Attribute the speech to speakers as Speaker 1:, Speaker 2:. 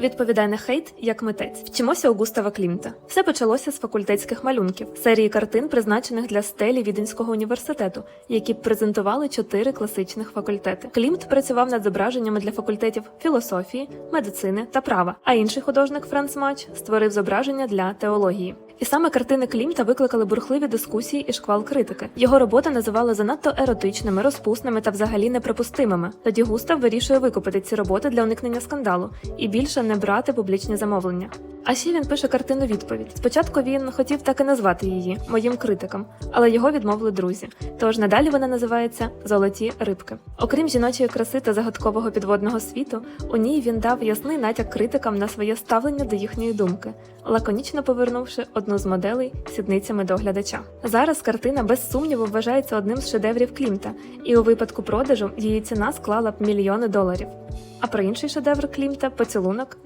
Speaker 1: Відповідає на хейт як митець. Вчимося у Густава Клімта. Все почалося з факультетських малюнків, серії картин, призначених для стелі Віденського університету, які презентували чотири класичних факультети. Клімт працював над зображеннями для факультетів філософії, медицини та права. А інший художник Франц Мач створив зображення для теології. І саме картини Клімта викликали бурхливі дискусії і шквал критики. Його роботи називали занадто еротичними, розпусними та взагалі неприпустимими. Тоді Густав вирішує викупити ці роботи для уникнення скандалу і більше не брати публічні замовлення. А ще він пише картину відповідь. Спочатку він хотів так і назвати її моїм критиком, але його відмовили друзі. Тож надалі вона називається Золоті рибки. Окрім жіночої краси та загадкового підводного світу, у ній він дав ясний натяк критикам на своє ставлення до їхньої думки, лаконічно повернувши одну з моделей сідницями до глядача. Зараз картина без сумніву вважається одним з шедеврів Клімта, і у випадку продажу її ціна склала б мільйони доларів. А про інший шедевр Клімта поцілунок